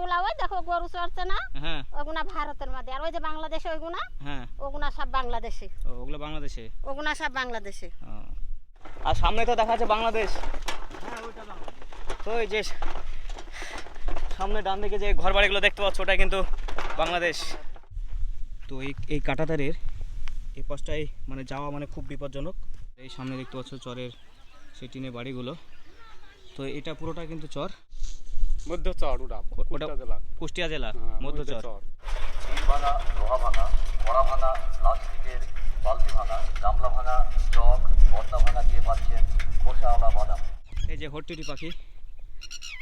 ওইগুলা ওই দেখো গরু চড়ছে না হ্যাঁ। ওগুনা ভারতের মধ্যে আর ওই যে বাংলাদেশে ওইগুনা হ্যাঁ। ওগুনা সব বাংলাদেশে। ওগুলো বাংলাদেশে? ওগুনা সব বাংলাদেশে। আর সামনে তো দেখা যাচ্ছে বাংলাদেশ। তো এই যে সামনে ডান দিকে যে ঘর বাড়িগুলো দেখতে পাচ্ছ ওটা কিন্তু বাংলাদেশ। তো এই এই কাটাতারের এই পাশটায় মানে যাওয়া মানে খুব বিপজ্জনক। এই সামনে দেখতে পাচ্ছ চরের সেই টিনের বাড়িগুলো। তো এটা পুরোটা কিন্তু চর। মধ্য চর ওটা ওটা জেলা। কুষ্টিয়া জেলার হ্যাঁ, মধ্য ভাঙা লোহা ভাঙা কড়া ভাঙা প্লাস্টিকের বালতি ভাঙা গামলা ভাঙা জগ ভাঙা দিয়ে পাচ্ছেন খোসাওয়ালা বাদাম। এই যে হট্টিটি পাখি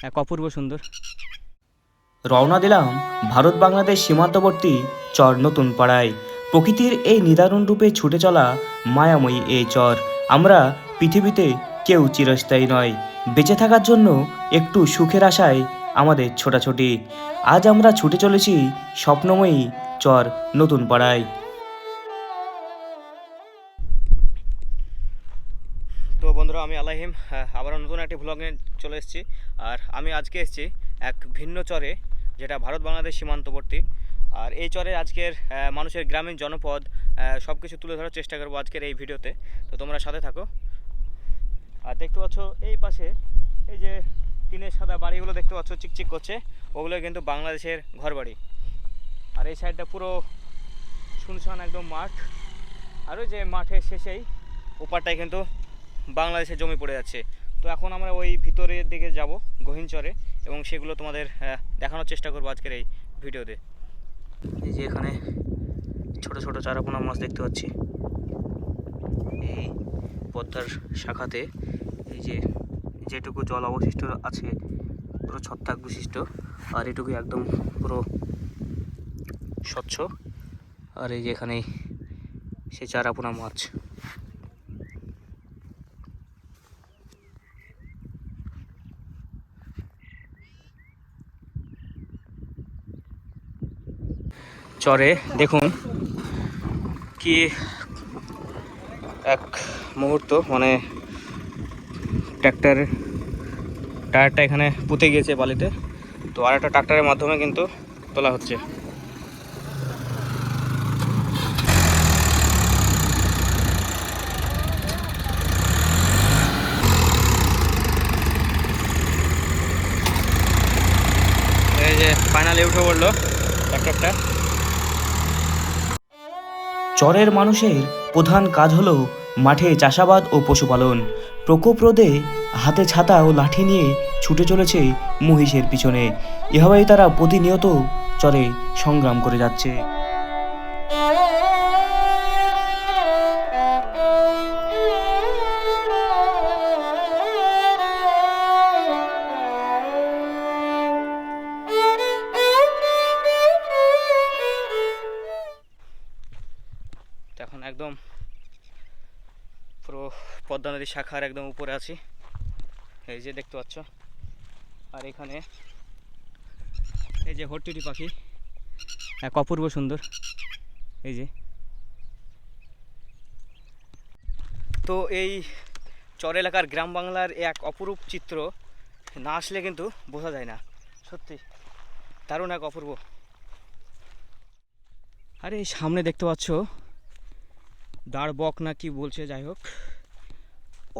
এক অপূর্ব সুন্দর। রওনা দিলাম ভারত বাংলাদেশ সীমান্তবর্তী চর নতুন পাড়ায়। প্রকৃতির এই নিদারুণ রূপে ছুটে চলা মায়াময়ী এই চর। আমরা পৃথিবীতে কেউ চিরস্থায়ী নয়। বেঁচে থাকার জন্য একটু সুখের আশায় আমাদের ছোটাছুটি। আজ আমরা ছুটে চলেছি স্বপ্নময়ী চর নতুন পাড়ায়। তো বন্ধুরা, আমি আলাহিম আবারও নতুন একটি ভ্লগে চলে এসেছি। আর আমি আজকে এসেছি এক ভিন্ন চরে, যেটা ভারত বাংলাদেশ সীমান্তবর্তী। আর এই চরে আজকের মানুষের গ্রামীণ জনপদ সব কিছু তুলে ধরার চেষ্টা করব আজকের এই ভিডিওতে। তো তোমরা সাথে থাকো। আর দেখতে পাচ্ছ এই পাশে এই যে টিনের সাদা বাড়িগুলো দেখতে পাচ্ছ, চিকচিক করছে। ওগুলো কিন্তু বাংলাদেশের ঘরবাড়ি। আর এই সাইডটা পুরো শুনশান একদম মাঠ। আর ওই যে মাঠের শেষেই ওপারটায় কিন্তু বাংলাদেশের জমি পড়ে যাচ্ছে। তো এখন আমরা ওই ভিতরের দিকে যাব, গহিনচরে, এবং সেগুলো তোমাদের দেখানোর চেষ্টা করব আজকের এই ভিডিওতে। এই যে এখানে ছোট ছোট চারাপোনা মাছ দেখতে পাচ্ছি। এই পদ্মার শাখাতে এই যে যেটুকু জল অবশিষ্ট আছে, পুরো ছত্রাক বিশিষ্ট, আর এটুকু একদম পুরো স্বচ্ছ। আর এই যে এখানে সেই চারাপোনা মাছ। চরে দেখুন কি এক মুহূর্ত মানে ট্র্যাক্টর টায়ারটা এখানে পুঁতে গিয়েছে বালিতে। তো আর একটা ট্রাক্টরের মাধ্যমে কিন্তু তোলা হচ্ছে। এই যে ফাইনালি উঠে চরের মানুষের প্রধান কাজ হলো মাঠে চাষাবাদ ও পশুপালন। প্রকোপ রোদে হাতে ছাতা ও লাঠি নিয়ে ছুটে চলেছে মহিষের পিছনে। এভাবেই তারা প্রতিনিয়ত চরে সংগ্রাম করে যাচ্ছে। একদম পুরো পদ্মা নদীর শাখার একদম উপরে আছি। এই যে দেখতে পাচ্ছ। আর এখানে এই যে হট্টিটি পাখি। এক অপূর্ব সুন্দর। এই যে। তো এই চর এলাকার গ্রাম বাংলার এক অপরূপ চিত্র না আসলে কিন্তু বোঝা যায় না। সত্যি, দারুণ এক অপূর্ব। আরে, সামনে দেখতে পাচ্ছ দাঁড় বক না কি বলছে, যাই হোক।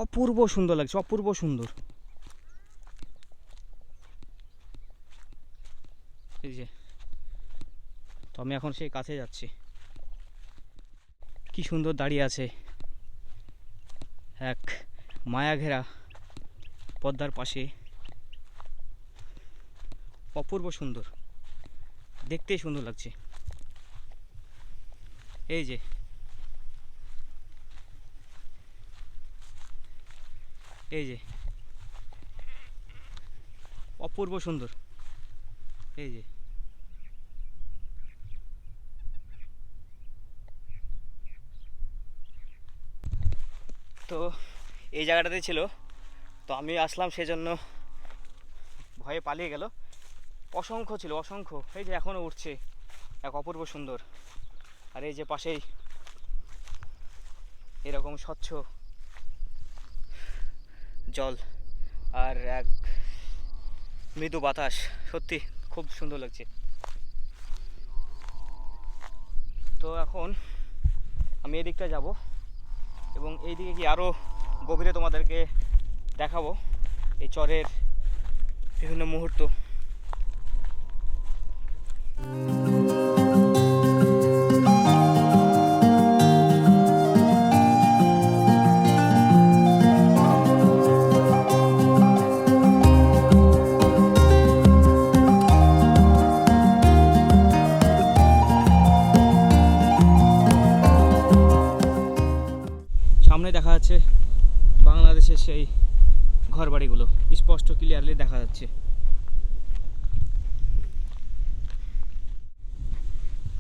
অপূর্ব সুন্দর লাগছে, অপূর্ব সুন্দর। এই যে, তো আমি এখন সেই কাছে যাচ্ছি। কি সুন্দর দাঁড়িয়ে আছে এক মায়া ঘেরা পদ্মার পাশে। অপূর্ব সুন্দর, দেখতেই সুন্দর লাগছে। এই যে এই যে। অপূর্ব সুন্দর। এই যে। তো এই জায়গাটাতে ছিল। তো আমি আসলাম সেজন্য ভয়ে পালিয়ে গেল। অসংখ্য ছিল, অসংখ্য। এই যে এখনও উঠছে। এক অপূর্ব সুন্দর। আর এই যে পাশেই এরকম স্বচ্ছ জল আর এক মৃদু বাতাস। সত্যি খুব সুন্দর লাগছে। তো এখন আমি এদিকটা যাব এবং এই দিকে কি আরও গভীরে তোমাদেরকে দেখাবো এই চরের বিভিন্ন মুহূর্ত।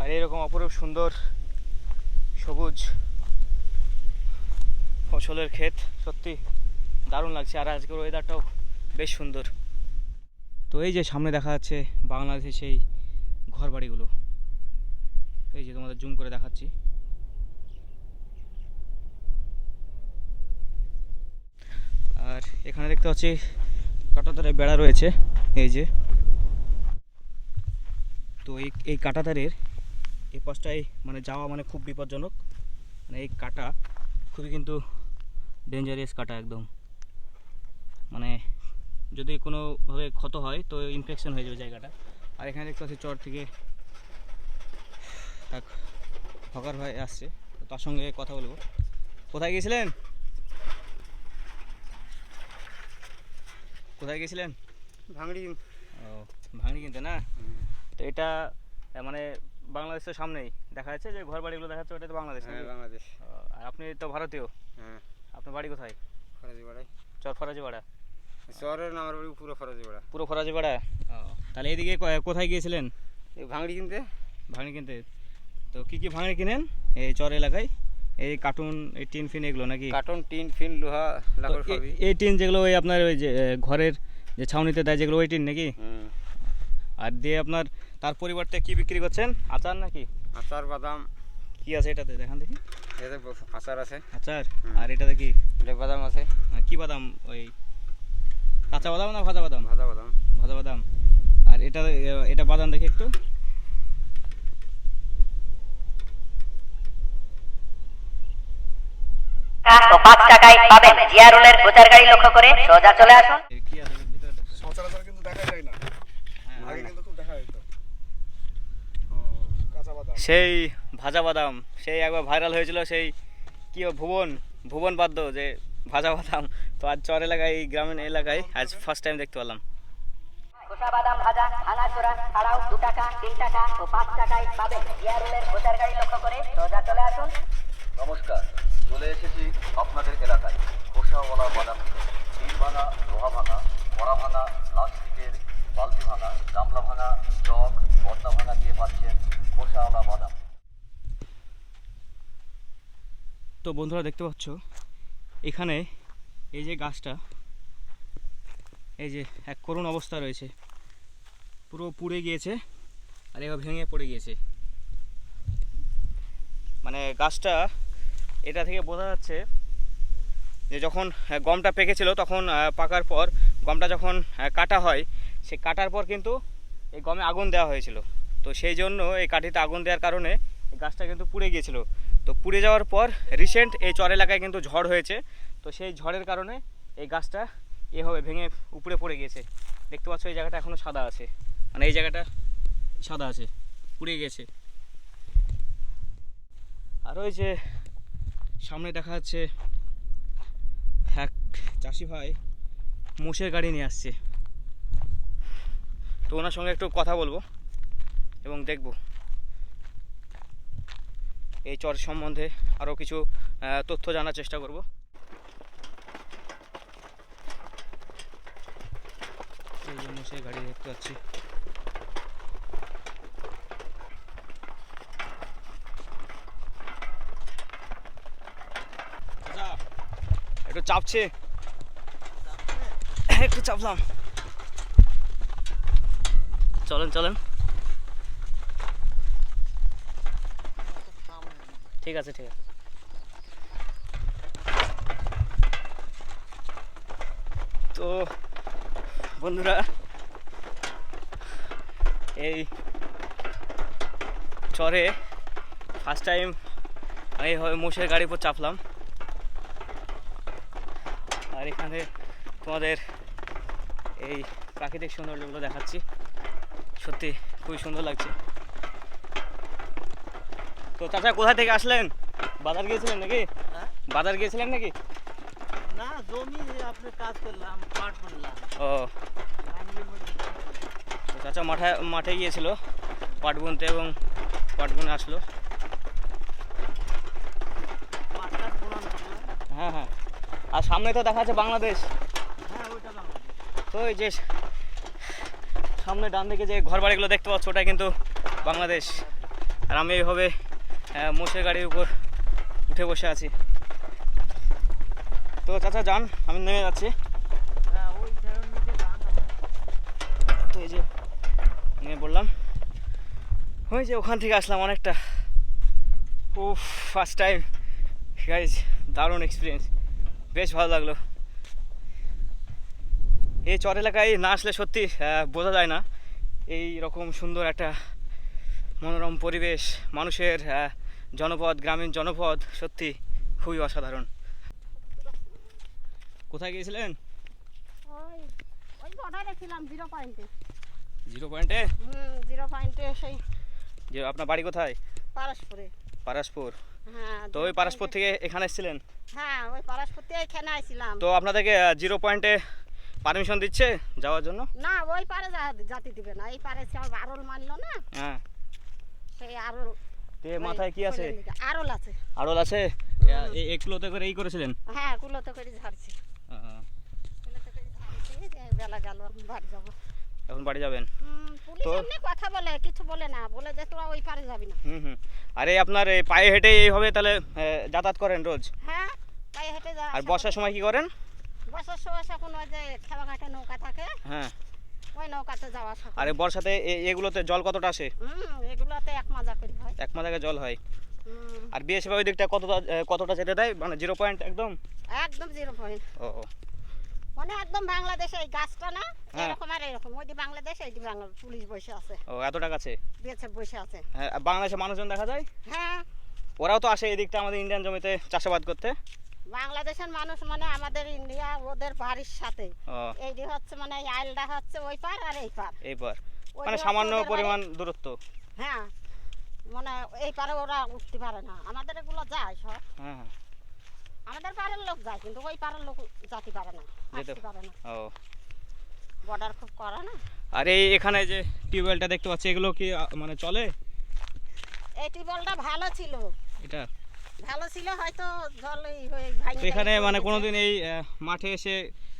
আর এরকম অপরূপ সুন্দর সবুজ ফসলের ক্ষেত। সত্যি দারুণ লাগছে। আর আজকের ওয়েদারটাও বেশ সুন্দর। তো এই যে সামনে দেখা যাচ্ছে বাংলাদেশের সেই ঘর বাড়িগুলো এই যে তোমাদের জুম করে দেখাচ্ছি। আর এখানে দেখতে পাচ্ছি কাঁটাতারের বেড়া রয়েছে। এই যে। তো এই এই কাঁটাতারের এই পাশটায় মানে যাওয়া মানে খুব বিপজ্জনক। মানে এই কাটা খুবই কিন্তু ডেঞ্জারিয়াস কাটা একদম। মানে যদি কোনোভাবে ক্ষত হয় তো ইনফেকশন হয়ে যাবে জায়গাটা। আর এখানে দেখতে পাচ্ছি চর থেকে এক হকার ভাই আসছে তো তার সঙ্গে কথা বলব। কোথায় গিয়েছিলেন? কোথায় গেছিলেন ভাঙড়ি ও ভাঙড়ি কিনতে না? তো এটা মানে বাংলাদেশের সামনেই। দেখা যাচ্ছে যে ঘর বাড়িগুলো দেখা যাচ্ছে ওটা তো বাংলাদেশ হ্যাঁ বাংলাদেশ। আর আপনি তো ভারতীয়। হ্যাঁ। আপনার বাড়ি কোথায়? ফরাজি পাড়ায় চর ফরাজিপাড়া? শহরের নামের বাড়ি পুরো ফরাজি পাড়া পুরো ফরাজিপাড়া? তাহলে এইদিকে ক- কোথায় গিয়েছিলেন? ভাঙড়ি কিনতে। ভাঙনি কিনতে। তো কি কি ভাঙনি কিনেন? এই চর এলাকায়? এই কার্টুন এই টিন ফিন এগুলো নাকি? কার্টন টিন ফিন লোহা এই টিন যেগুলো ওই আপনার ওই যে ঘরের যে ছাউনিতে দেয় যেগুলো ওই টিন নাকি? আর দিয়ে আপনার তার পরিবর্তে কি বিক্রি করছেন? আচার নাকি? আচার বাদাম। কি আছে এটাতে? দেখান দেখি। এতে ব- আচার আছে। আচার? আর এটাতে কি? এটা বাদাম আছে। আর কি বাদাম? ওই কাঁচা বাদাম না ভাজা বাদাম? ভাজা বাদাম। ভাজা বাদাম। আর এটা এটা বাদাম দেখি একটু। পাঁচ টাকায় পাবেন জিয়ারুলের প্রচার গাড়ি লক্ষ্য করে সোজা চলে আসুন এর কি আছে ভিতরে? সচরাচর কিন্তু দেখা যায় না হ্যাঁ, আগে কিন্তু খুব দেখা যেত ও, কাঁচা বাদাম সেই ভাজা বাদাম সেই একবার ভাইরাল হয়েছিল সেই কি ভুবন ভুবন বাদ্য যে ভাজা বাদাম। তো আজ চর এলাকায় এই গ্রামীণ এলাকায় আজ ফার্স্ট টাইম দেখতে পেলাম। খোসা বাদাম ভাজা ভাঙা চোরা ছাড়াও দু টাকা তিন টাকা ও পাঁচ টাকায় পাবেন। জিয়ারুলের প্রচার গাড়ি লক্ষ্য করে সোজা চলে আসুন। নমস্কার চলে এসেছি আপনাদের এলাকায়। খোসাওয়ালা বাদাম। তিল ভাঙা লোহা ভাঙা কড়া ভাঙা প্লাস্টিকের বালতি ভাঙা গামলা ভাঙা জগ বদনা ভাঙা দিয়ে পাচ্ছেন খোসাওয়ালা বাদাম তো বন্ধুরা দেখতে পাচ্ছ, এখানে এই যে গাছটা, এই যে এক করুণ অবস্থা রয়েছে। পুরো পুড়ে গিয়েছে আর এবার ভেঙে পড়ে গিয়েছে। মানে গাছটা, এটা থেকে বোঝা যাচ্ছে যে যখন গমটা পেকেছিল তখন পাকার পর গমটা যখন কাটা হয়, সে কাটার পর কিন্তু এই গমে আগুন দেওয়া হয়েছিল। তো সেই জন্য এই কাঠিতে আগুন দেওয়ার কারণে গাছটা কিন্তু পুড়ে গিয়েছিল। তো পুড়ে যাওয়ার পর রিসেন্ট এই চর এলাকায় কিন্তু ঝড় হয়েছে। তো সেই ঝড়ের কারণে এই গাছটা এভাবে ভেঙে উপরে পড়ে গিয়েছে দেখতে পাচ্ছ এই জায়গাটা এখনও সাদা আছে। মানে এই জায়গাটা সাদা আছে, পুড়ে গেছে। আর ওই যে সামনে দেখা যাচ্ছে এক চাষি ভাই মোষের গাড়ি নিয়ে আসছে। তো ওনার সঙ্গে একটু কথা বলব এবং দেখব। এই চর সম্বন্ধে আরও কিছু তথ্য জানার চেষ্টা করব। এই যে মোষের গাড়ি দেখতে পাচ্ছি একটু চাপছে? একটু চাপলাম। চলেন চলেন। ঠিক আছে ঠিক আছে। তো, বন্ধুরা, এই চরে ফার্স্ট টাইম আমি মোষের গাড়ির উপর চাপলাম। আর এখানে তোমাদের এই প্রাকৃতিক সৌন্দর্যগুলো দেখাচ্ছি। সত্যি খুবই সুন্দর লাগছে। তো চাচা কোথা থেকে আসলেন? বাজার গিয়েছিলেন নাকি? বাজার গিয়েছিলেন নাকি? না জমি আপনি কাজ করলাম পাট করলাম ও। চাচা মাঠে মাঠে গিয়েছিল পাট বুনতে এবং পাট বুনে আসলো। হ্যাঁ হ্যাঁ। আর সামনে তো দেখা যাচ্ছে বাংলাদেশ। হ্যাঁ তো এই যে সামনে ডান দিকে যে ঘর বাড়িগুলো দেখতে পাচ্ছ ওটা কিন্তু বাংলাদেশ। আর আমি এইভাবে মোষের গাড়ির উপর উঠে বসে আছি। তো চাচা যান আমি নেমে যাচ্ছি। হ্যাঁ তো এই যে নেমে পড়লাম। ওই যে ওখান থেকে আসলাম অনেকটা। ও ফার্স্ট টাইম গাইজ দারুণ এক্সপিরিয়েন্স বেশ ভালো লাগল। এই চর এলাকায় না আসলে সত্যি বোঝা যায় না। এই রকম সুন্দর একটা মনোরম পরিবেশ মানুষের জনপদ গ্রামীণ জনপদ সত্যি খুবই অসাধারণ। কোথায় গিয়েছিলেন? জিরো পয়েন্টে। জিরো পয়েন্টে? জিরো পয়েন্টে সেই যে আপনার বাড়ি কোথায়? পারস্পরে। পারাসপুর। হ্যাঁ তো ওই পারাসপুর থেকে এখানে এসেছিলেন? হ্যাঁ ওই পারস্পর থেকে এখানে আইছিলাম। তো আপনাদেরকে জিরো পয়েন্টে পারমিশন দিচ্ছে যাওয়ার জন্য? না ওই পারে যা- জাতি দিবে না। এই পারে সব আরল মানলো না? হ্যাঁ। সেই আরল তে মাথায় কি আছে? আরল আছে। আড়ল আছে? এ- এগুলোতে করে এই করেছিলেন? হ্যাঁ কুলোতে করে ঝাড়ছি। কুলোতে বেলা গেল বাড়ি যাব। এখন বাড়ি যাবেন? তো- কথা বলে কিছু বলে না বলে যে তোরা ওই পারে যাবি না। হুম হুম। আর আপনার এই পায়ে হেঁটে এইভাবে তাহলে যাতায়াত করেন রোজ? হ্যাঁ পায়ে হেঁটে যা আর বর্ষার সময় কি করেন? বর্ষার সময় এখন ওই যে খেবাঘাটে নৌকা থাকে। হ্যাঁ। ওই নৌকাতে যাওয়া আসা আর এই বর্ষাতে এ- এগুলোতে জল কতটা আসে? হুম এগুলোতে এক মাজা করি হয়। এক মাথাকে জল হয়। হুম, আর সেবা ওই দিকটা কতটা আহ, কতটা যেতে দেয়? মানে জিরো পয়েন্ট একদম? একদম জিরো পয়েন্ট ও ও। মানে একদম বাংলাদেশে এই গাছটা না হ্যাঁ। এরকম আর এরকম। ওইটি বাংলাদেশ এইটি বাংলা পুলিশ বসে আছে। ও এতটা কাছে বেছে বসে আছে। হ্যাঁ আর বাংলাদেশে মানুষজন দেখা যায়? হ্যাঁ। ওরাও তো আসে এই দিকটা আমাদের ইন্ডিয়ান জমিতে চাষাবাদ করতে। বাংলাদেশের মানুষ মানে আমাদের ইন্ডিয়া ওদের বাড়ির সাথে। ও। এইটি হচ্ছে মানে এই আইলটা হচ্ছে ওই পার আর এই পার। এইবার ওই মানে যে সামান্য পরিমাণ দূরত্ব। হ্যাঁ। মানে এই পারে ওরা উঠতে পারে না। আমাদের এগুলো যায় সব। হ্যাঁ হ্যাঁ। আমাদের পাড়ার লোক যায় কিন্তু ওই পাড়ার লোক যেতে পারে না যেতে- আসতে পারে না। ও। বর্ডার খুব করা না। আর এই এখানে যে টিউবওয়েলটা দেখতে পাচ্ছি এগুলো কি মানে চলে? এই টিউবওয়েলটা ভালো ছিল। এটা? ভালো ছিল হয়তো জল এখানে মানে কোনোদিন এই মাঠে এসে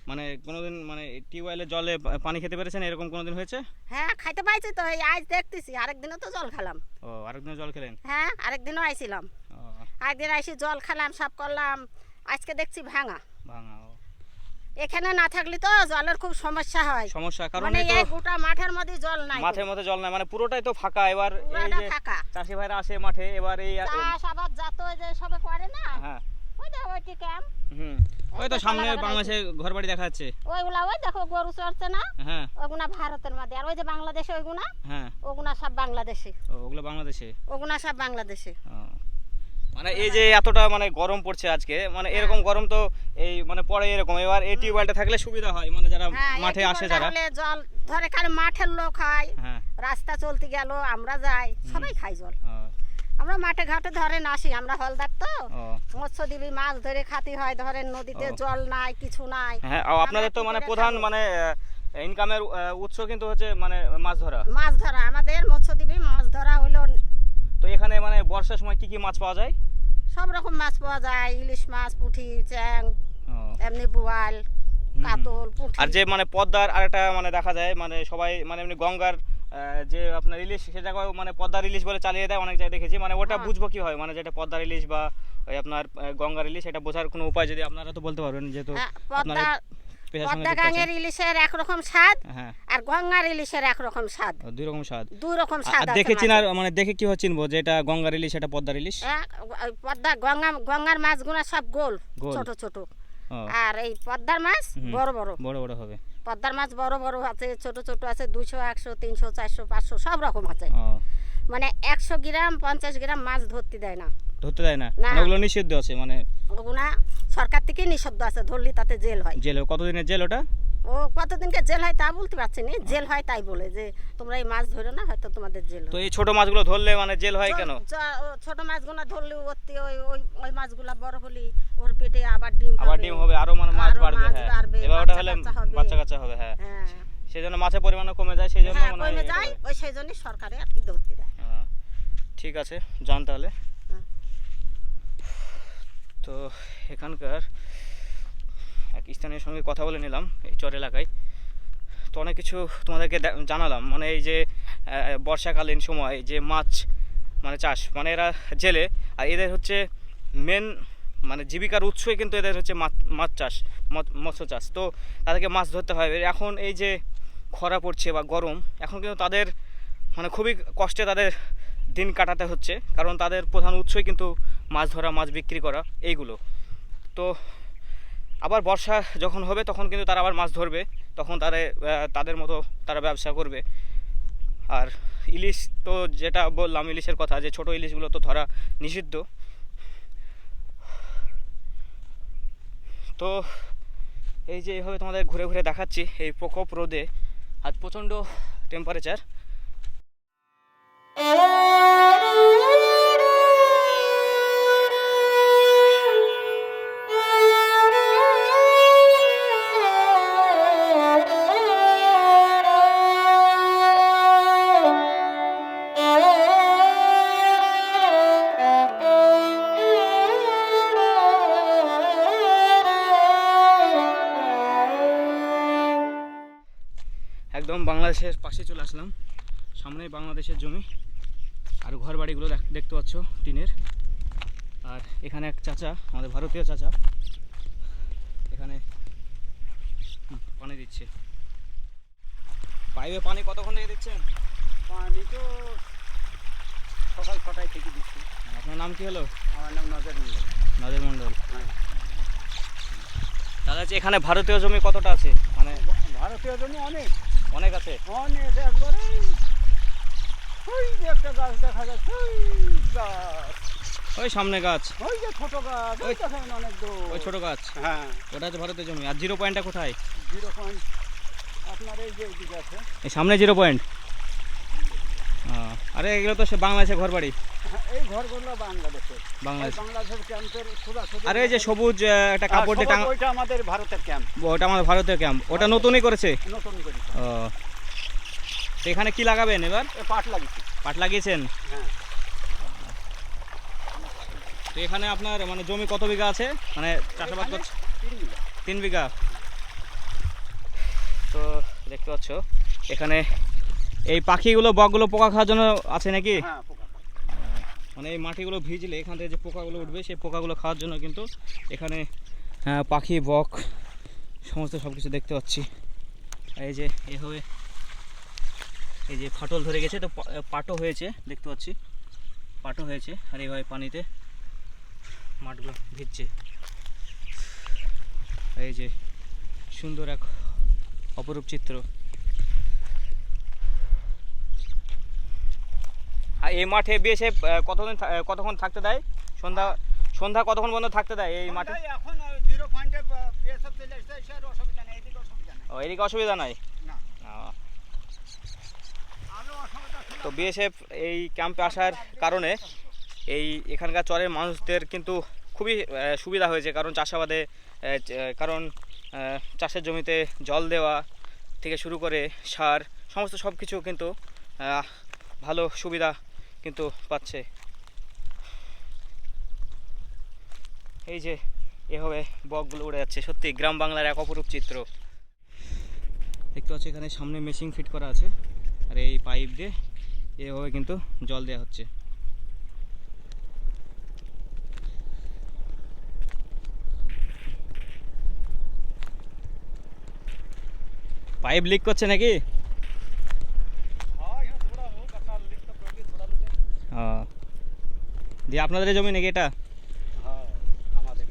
মানে কোনোদিন মানে টিউবওয়েলের জলে পানি খেতে পেরেছেন? এরকম কোনোদিন হয়েছে? হ্যাঁ খাইতে পাইছি তো এই আজ দেখতেছি। আরেকদিনও তো জল খেলাম। ও আরেকদিনও জল খেলেন? হ্যাঁ আরেকদিনও আইছিলাম। আরেকদিন আইসি জল খেলাম সব করলাম। আজকে দেখছি ভাঙা। ভাঙা। এখানে না থাকলে তো জলের খুব সমস্যা হয়। সমস্যা কারণ মানে এই গোটা মাঠের মধ্যে জল নাই। মাঠের মধ্যে জল নাই মানে পুরোটাই তো ফাঁকা। এবার এই যে চাষি ভাইরা আসে মাঠে এবার এই চাষ আবাদ যাত যে সবে করে না হ্যাঁ। ওই দেখো ওইটি ক্যাম্প। হুম। ওই তো সামনে বাংলাদেশে ঘর বাড়ি দেখা যাচ্ছে। ওইগুলা ওই দেখো গরু চড়ছে না হ্যাঁ। ওগুনা ভারতের মধ্যে। আর ওই যে বাংলাদেশে ওইগুনা হ্যাঁ। ওগুনা সব বাংলাদেশে। ওগুলো বাংলাদেশে? ওগুনা সব বাংলাদেশে। মানে এই যে এতটা মানে গরম পড়ছে আজকে মানে এরকম গরম তো এই মানে পরে এরকম। এবার এই টিউবওয়েলটা থাকলে সুবিধা হয় মানে যারা হ্যাঁ মাঠে আসে যারা। জল ধরে কারণ মাঠের লোক হয় হ্যাঁ। রাস্তা চলতে গেল আমরা যাই সবাই খাই জল। আমরা মাঠে ঘাটে ধরেন আসি আমরা হলদার তো। ও। মৎস্যজীবী মাছ ধরে খাতি হয় ধরেন নদীতে জল নাই কিছু নাই। হ্যাঁ আপনাদের তো মানে প্রধান মানে ইনকামের উৎস কিন্তু হচ্ছে মানে মাছ ধরা। মাছ ধরা আমাদের মৎস্য মৎস্যজীবী মাছ ধরা হলো তো এখানে মানে বর্ষার সময় কি কি মাছ পাওয়া যায়? সব রকম মাছ পাওয়া যায় ইলিশ মাছ পুঁটি চ্যাং এমনি বোয়াল কাতল পুঁটি। আর যে মানে পদ্মার আরেকটা মানে দেখা যায় মানে সবাই মানে এমনি গঙ্গার যে আপনার ইলিশ সে জায়গায় মানে পদ্মার ইলিশ বলে চালিয়ে দেয় অনেক জায়গায় দেখেছি। মানে ওটা হ্যাঁ। বুঝব কি হয় মানে যেটা পদ্মার ইলিশ বা ওই আপনার গঙ্গার ইলিশ এটা বোঝার কোনো উপায় যদি আপনারা তো বলতে পারবেন যেহেতু হ্যাঁ, আপনারা পদ্মা পেশার সঙ্গে পদ্মা যুক্ত আছেন। গাঙের ইলিশের একরকম স্বাদ হ্যাঁ আর গঙ্গার ইলিশের একরকম স্বাদ। দুই রকম স্বাদ। দুই রকম আর স্বাদ দেখে চিনার মানে দেখে কি হচ্ছে চিনবো যে এটা গঙ্গার ইলিশ এটা পদ্মার ইলিশ? পদ্মা গঙ্গা গঙ্গার মাছগুলো সব গোল। ছোট ছোট। আর এই পদ্মার মাছ বড় বড়। বড় বড় হবে। পদ্মার মাছ বড় বড় আছে ছোট ছোট আছে দুশো একশো তিনশো চারশো পাঁচশো সব রকম আছে। মানে একশো গ্রাম পঞ্চাশ গ্রাম মাছ ধরতে দেয় না। ধরতে দেয় না? না। মানে ওগুলো নিষিদ্ধ আছে মানে ওগুলা সরকার থেকে নিষিদ্ধ আছে ধরলে তাতে জেল হয়। জেল কতদিনের জেল ওটা? ও কতদিনকে জেল হয় তা বলতে পারছি না? জেল হয় তাই বলে যে তোমরা এই মাছ ধরো না হয়তো তোমাদের জেল তো। এই ছোট মাছগুলো ধরলে মানে জেল হয় কেন? ছোট মাছগুলো ধরলে ওই ওই ওই মাছগুলো বড় হলি ওর পেটে আবার ডিম আবার ডিম হবে আরও মানে মাছ বাড়বে হ্যাঁ। এবার ওটা হলে বাচ্চা কাচ্চা হবে হ্যাঁ। হ্যাঁ। সেই জন্য মাছের পরিমাণও কমে যায় সেই জন্য হ্যাঁ কমে যায় ওই সেই জন্যই সরকারে আর কি ধরতে দেয়। হ্যাঁ, ঠিক আছে যান তাহলে। তো এখানকার এক স্থানীয় সঙ্গে কথা বলে নিলাম এই চর এলাকায়। তো অনেক কিছু তোমাদেরকে জানালাম। মানে এই যে বর্ষাকালীন সময় যে মাছ মানে চাষ মানে এরা জেলে। আর এদের হচ্ছে মেন মানে জীবিকার উৎসই কিন্তু এদের হচ্ছে মাছ মাছ চাষ, মৎ- মৎস্য চাষ। তো তাদেরকে মাছ ধরতে হয়। এখন এই যে খরা পড়ছে বা গরম, এখন কিন্তু তাদের মানে খুবই কষ্টে তাদের দিন কাটাতে হচ্ছে। কারণ তাদের প্রধান উৎসই কিন্তু মাছ ধরা, মাছ বিক্রি করা, এইগুলো। তো আবার বর্ষা যখন হবে, তখন কিন্তু তারা আবার মাছ ধরবে। তখন তারা তাদের মতো তারা ব্যবসা করবে। আর ইলিশ তো যেটা বললাম, ইলিশের কথা, যে ছোট ইলিশগুলো তো ধরা নিষিদ্ধ। তো এই যে এইভাবে তোমাদের ঘুরে ঘুরে দেখাচ্ছি এই প্রকোপ রোদে, আজ প্রচণ্ড টেম্পারেচার বাংলাদেশের পাশে চলে আসলাম। সামনেই বাংলাদেশের জমি। আর ঘর বাড়িগুলো দেখতে পাচ্ছ টিনের। আর এখানে এক চাচা আমাদের ভারতীয় চাচা এখানে পানি দিচ্ছে। পাইপে পানি কতক্ষণ থেকে দিচ্ছেন? পানি তো সকাল ছটায় থেকে দিচ্ছি। আপনার নাম কি হলো? আমার নাম নজর মন্ডল নাদের মণ্ডল। হ্যাঁ। দাদা এখানে ভারতীয় জমি কতটা আছে? মানে ভারতীয় জমি অনেক। অনেক আছে। অনেক একবারে। ওই যে একটা গাছ দেখা যাচ্ছে ওই গাছ। ওই সামনে গাছ। ওই যে ছোট গাছ ওই দেখেন অনেক দূর। ওই ছোট গাছ। হ্যাঁ। ওটা হচ্ছে ভারতের জমি। আর জিরো পয়েন্টটা কোথায়? জিরো পয়েন্ট আপনার এই যে দিকে আছে। এই সামনে জিরো পয়েন্ট। আরে এগুলো তো সে বাংলাদেশের ঘর বাড়ি এই ঘরগুলো বাংলাদেশের। বাংলাদেশ। বাংলাদেশের ক্যাম্পের সোজাসুজি আরে যে সবুজ একটা হ্যাঁ, কাপড় দিয়ে টাঙা ওইটা আমাদের ভারতের ক্যাম্প। ওটা আমাদের ভারতীয় ক্যাম্প। ওটা নতুনই করেছে? নতুন ও এখানে কি লাগাবেন এবার? পাট লাগিয়েছি। পাট লাগিয়েছেন? হ্যাঁ। তো এখানে আপনার মানে জমি কত বিঘা আছে? মানে চাষাবাদ করছে? তিন বিঘা। তো দেখতে পাচ্ছ এখানে এই পাখিগুলো বকগুলো পোকা খাওয়ার জন্য আছে নাকি? হ্যাঁ মানে এই মাটিগুলো ভিজলে এখান থেকে যে পোকাগুলো উঠবে সেই পোকাগুলো খাওয়ার জন্য কিন্তু এখানে পাখি বক সমস্ত সব কিছু দেখতে পাচ্ছি। এই যে এভাবে এই যে ফাটল ধরে গেছে তো পাটো হয়েছে দেখতে পাচ্ছি। পাটো হয়েছে আর এইভাবে পানিতে মাঠগুলো ভিজছে। এই যে সুন্দর এক অপরূপ চিত্র। এই মাঠে বিএসএ কতদিন কতক্ষণ থাকতে দেয়? সন্ধ্যা সন্ধ্যা কতক্ষণ পর্যন্ত থাকতে দেয় এই মাঠে? এখন জিরো পয়েন্টে বিএসএফ চলে এসছে অসুবিধা নেই এদিকে অসুবিধা নেই। ও এদিকে অসুবিধা নাই? তো বিএসএফ এই ক্যাম্পে আসার কারণে এই এখানকার চরের মানুষদের কিন্তু খুবই সুবিধা হয়েছে কারণ চাষাবাদে কারণ চাষের জমিতে জল দেওয়া থেকে শুরু করে সার সমস্ত সব কিছু কিন্তু ভালো সুবিধা কিন্তু পাচ্ছে। এই যে, এভাবে বকগুলো উড়ে যাচ্ছে। সত্যি, গ্রাম বাংলার এক অপরূপ চিত্র। দেখতে পাচ্ছি, এখানে সামনে মেশিন ফিট করা আছে। আর এই পাইপ দিয়ে এভাবে কিন্তু জল দেওয়া হচ্ছে। পাইপ লিক করছে নাকি? ও। দিয়ে আপনাদের জমি নাকি এটা? হ্যাঁ আমাদের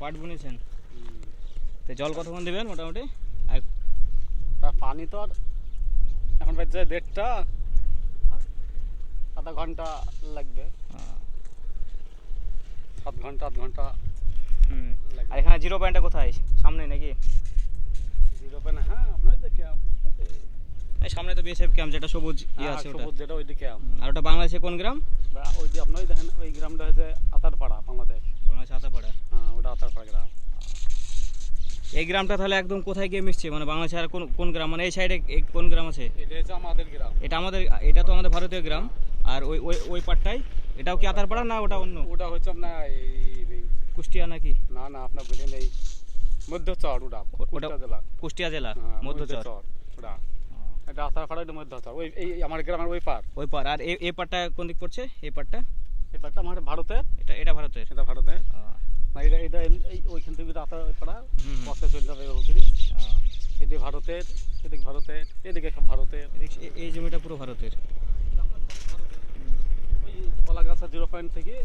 পাট বুনেছেন? তো জল কতক্ষণ দেবেন মোটামুটি? পানি তো আর এখন বাজছে দেড়টা। আধা ঘণ্টা লাগবে। সাত ঘণ্টা আধ ঘণ্টা আর এখানে জিরো পয়েন্টটা কোথায়? সামনে নাকি? জিরো পয়েন্ট হ্যাঁ আপনার দেখে এই সামনে তো বিএসএফ ক্যাম্প যেটা সবুজ ইয়ে আছে ওটা। সবুজ যেটা ওইদিকে আম। আর ওটা বাংলাদেশে কোন গ্রাম? ওই যে আপনার দেখেন ওই গ্রামটা হচ্ছে আতারপাড়া বাংলাদেশ। বাংলাদেশ আতাপাড়া হ্যাঁ ওটা আতারপাড়া গ্রাম। এই গ্রামটা তাহলে একদম কোথায় গিয়ে মিশছে? মানে বাংলাদেশে আর কোন কোন গ্রাম? মানে এই সাইডে কোন গ্রাম আছে? এটা হচ্ছে আমাদের গ্রাম। এটা আমাদের এটা তো আমাদের ভারতীয় গ্রাম। আর ওই ওই ওই পাটটাই এটাও কি আতারপাড়া না ওটা অন্য? ওটা হচ্ছে আপনার কুষ্টিয়া নাকি? না না আপনার বলেন এই মধ্যচর ওটা ওটা কুষ্টিয়া জেলা। কুষ্টিয়া জেলা হ্যাঁ, মধ্যচর। মধ্যচর ওটা এটা আতারপাড়া এটা ওই এই আমার গ্রামের ওই পার ওই পার আর এই- পাটটা কোন দিক পড়ছে? এই পাটটা এই পারটা আমার ভারতের। এটা এটা ভারতের। এটা ভারতের। এটা এটা এই- ওইখান থেকে ওই পাড়া। পথে চলে যাবে ওখানে। এদিকে ভারতের এদিকে ভারতের এদিকে সব ভারতের। এই জমিটা পুরো ভারতের। ওই কলা গাছা জিরো পয়েন্ট থেকে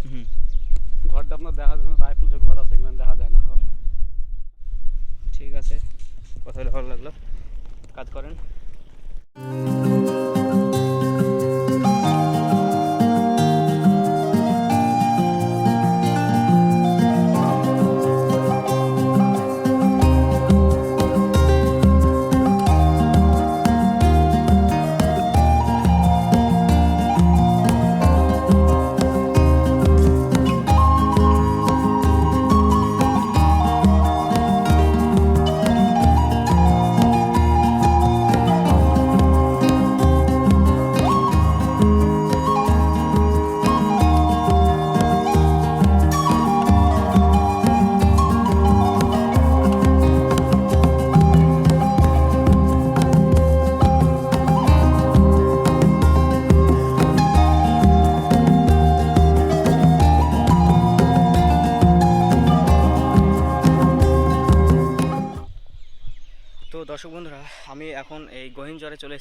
ঘরটা আপনার দেখা যাচ্ছে না রায়পুর ঘর আছে কিনা দেখা যায় না। এখন। ঠিক আছে। কথা ভালো লাগল। কাজ করেন। তো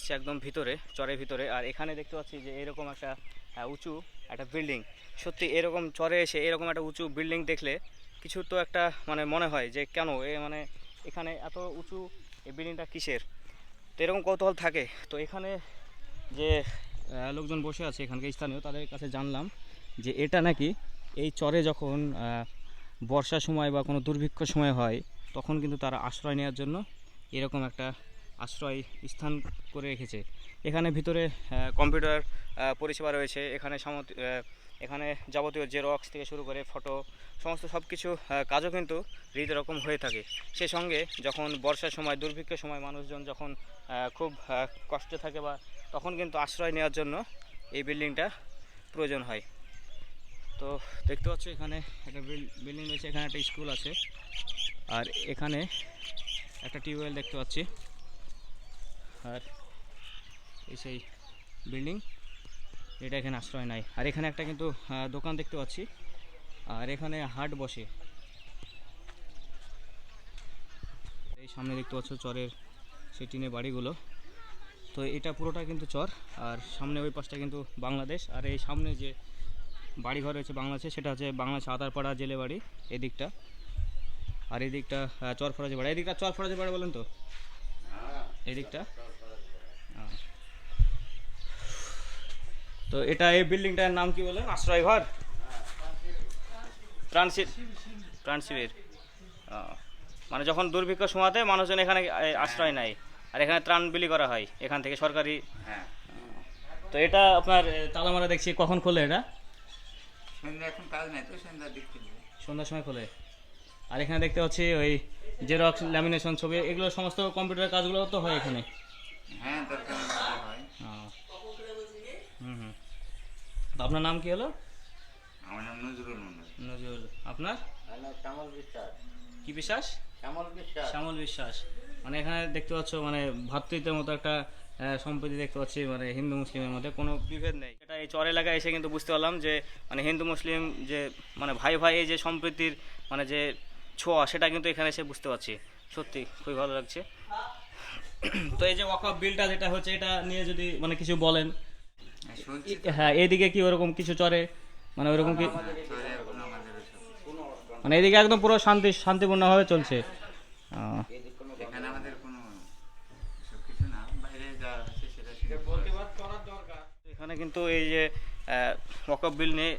এসেছি একদম ভিতরে, চরের ভিতরে। আর এখানে দেখতে পাচ্ছি যে এরকম একটা উঁচু একটা বিল্ডিং সত্যি এরকম চরে এসে এরকম একটা উঁচু বিল্ডিং দেখলে কিছু তো একটা মানে মনে হয় যে কেন এ মানে এখানে এত উঁচু এই বিল্ডিংটা কিসের? তো এরকম কৌতূহল থাকে। তো এখানে যে লোকজন বসে আছে এখানকার স্থানীয়, তাদের কাছে জানলাম যে এটা নাকি এই চরে যখন বর্ষার সময় বা কোনো দুর্ভিক্ষ সময় হয়, তখন কিন্তু তারা আশ্রয় নেওয়ার জন্য এরকম একটা আশ্রয় স্থান করে রেখেছে। এখানে ভিতরে কম্পিউটার পরিষেবা রয়েছে। এখানে আহ, এখানে যাবতীয় জেরক্স থেকে শুরু করে ফটো সমস্ত সব কিছু কাজও কিন্তু রীতি রকম হয়ে থাকে। সে সঙ্গে যখন বর্ষার সময় দুর্ভিক্ষের সময় মানুষজন যখন খুব কষ্টে থাকে বা তখন কিন্তু আশ্রয় নেওয়ার জন্য এই বিল্ডিংটা প্রয়োজন হয়। তো দেখতে পাচ্ছ এখানে একটা বিল্ডিং রয়েছে। এখানে একটা স্কুল আছে। আর এখানে একটা টিউবওয়েল দেখতে পাচ্ছি। আর এই সেই বিল্ডিং এটা এখানে আশ্রয় নাই। আর এখানে একটা কিন্তু দোকান দেখতে পাচ্ছি। আর এখানে হাট বসে। এই সামনে দেখতে পাচ্ছ চরের সেই টিনের বাড়িগুলো। তো এটা পুরোটা কিন্তু চর। আর সামনে ওই পাশটা কিন্তু বাংলাদেশ। আর এই সামনে যে বাড়িঘর রয়েছে বাংলাদেশে সেটা হচ্ছে বাংলাদেশ আদারপাড়া জেলে বাড়ি এদিকটা। আর এদিকটা চরফরাজি পাড়া এদিকটা চরফরাজি পাড়া বলেন তো? এদিকটা। তো এটা এই বিল্ডিংটার নাম কি বলেন আশ্রয় ঘর? ত্রাণ শিবির মানে যখন দুর্ভিক্ষ সময়তে মানুষজন এখানে আশ্রয় নেয়। আর এখানে ত্রাণ বিলি করা হয় এখান থেকে সরকারি। হ্যাঁ। তো এটা আপনার তালামারা দেখছি কখন খোলে এটা? এখন কাজ নাই তো সন্ধ্যার দিক থেকে। সন্ধ্যার সময় খোলে। আর এখানে দেখতে পাচ্ছি ওই জেরক্স ল্যামিনেশন ছবি এগুলো সমস্ত কম্পিউটার কাজগুলো তো হয় এখানে। হ্যাঁ দরকার মতো হয় আহ। হুম হুম তো আপনার নাম কি হলো? আমার নাম নজরুল মন্ডল নজরুল। আপনার? শ্যামল বিশ্বাস। কি বিশ্বাস? শ্যামল বিশ্বাস। শ্যামল বিশ্বাস। মানে এখানে দেখতে পাচ্ছ মানে ভাতৃত্বের মতো একটা সম্প্রীতি দেখতে পাচ্ছি মানে হিন্দু মুসলিমের মধ্যে। কোনো বিভেদ নেই। এটা এই চর এলাকায় এসে কিন্তু বুঝতে পারলাম যে মানে হিন্দু মুসলিম যে মানে ভাই ভাই এই যে সম্প্রীতির মানে যে ছোঁয়া সেটা কিন্তু এখানে এসে বুঝতে পারছি। সত্যি খুবই ভালো লাগছে। তো এই যে ওয়াকআপ বিলটা যেটা হচ্ছে এটা নিয়ে যদি মানে কিছু বলেন। হ্যাঁ এদিকে কি ওরকম কিছু চরে? মানে ওরকম কি? মানে এদিকে একদম পুরো শান্তি শান্তিপূর্ণভাবে চলছে। এখানে কিন্তু এই যে ওয়াকফ বিল নেই।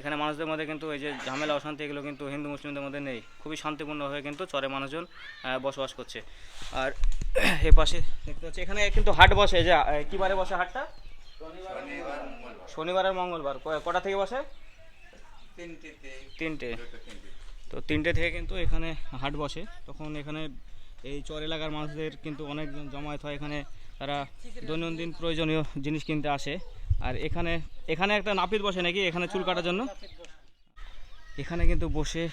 এখানে মানুষদের মধ্যে কিন্তু এই যে ঝামেলা অশান্তি এগুলো কিন্তু হিন্দু মুসলিমদের মধ্যে নেই। খুবই শান্তিপূর্ণভাবে কিন্তু চরে মানুষজন বসবাস করছে। আর এ পাশে দেখতে পাচ্ছি এখানে কিন্তু হাট বসে যে কী বারে বসে হাটটা? শনিবার আর মঙ্গলবার। কটা থেকে বসে? তিনটে। তো তিনটে থেকে কিন্তু এখানে হাট বসে। তখন এখানে এই চর এলাকার মানুষদের কিন্তু অনেক জমায়েত হয়। এখানে তারা দৈনন্দিন প্রয়োজনীয় জিনিস কিনতে আসে। আর এখানে এখানে একটা নাপিত বসে নাকি? এখানে চুল কাটার জন্য? এখানে কিন্তু বসে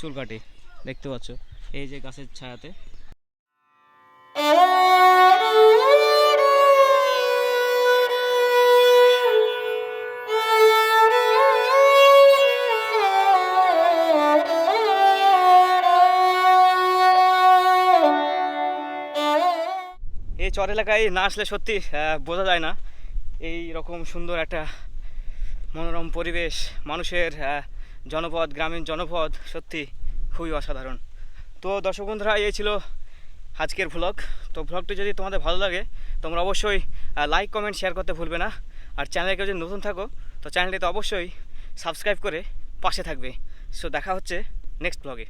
চুল কাটে। দেখতে পাচ্ছ? এই যে গাছের ছায়াতে। চর এলাকায় না আসলে সত্যি বোঝা যায় না। এই রকম সুন্দর একটা মনোরম পরিবেশ, মানুষের জনপদ, গ্রামীণ জনপদ, সত্যি খুবই অসাধারণ। তো দর্শক বন্ধুরা, এই ছিল আজকের ভ্লগ তো ভ্লগটি যদি তোমাদের ভালো লাগে, তোমরা অবশ্যই লাইক কমেন্ট শেয়ার করতে ভুলবে না। আর চ্যানেলে কেউ যদি নতুন থাকো, তো চ্যানেলটিতে অবশ্যই সাবস্ক্রাইব করে পাশে থাকবে। সো দেখা হচ্ছে নেক্সট ব্লগে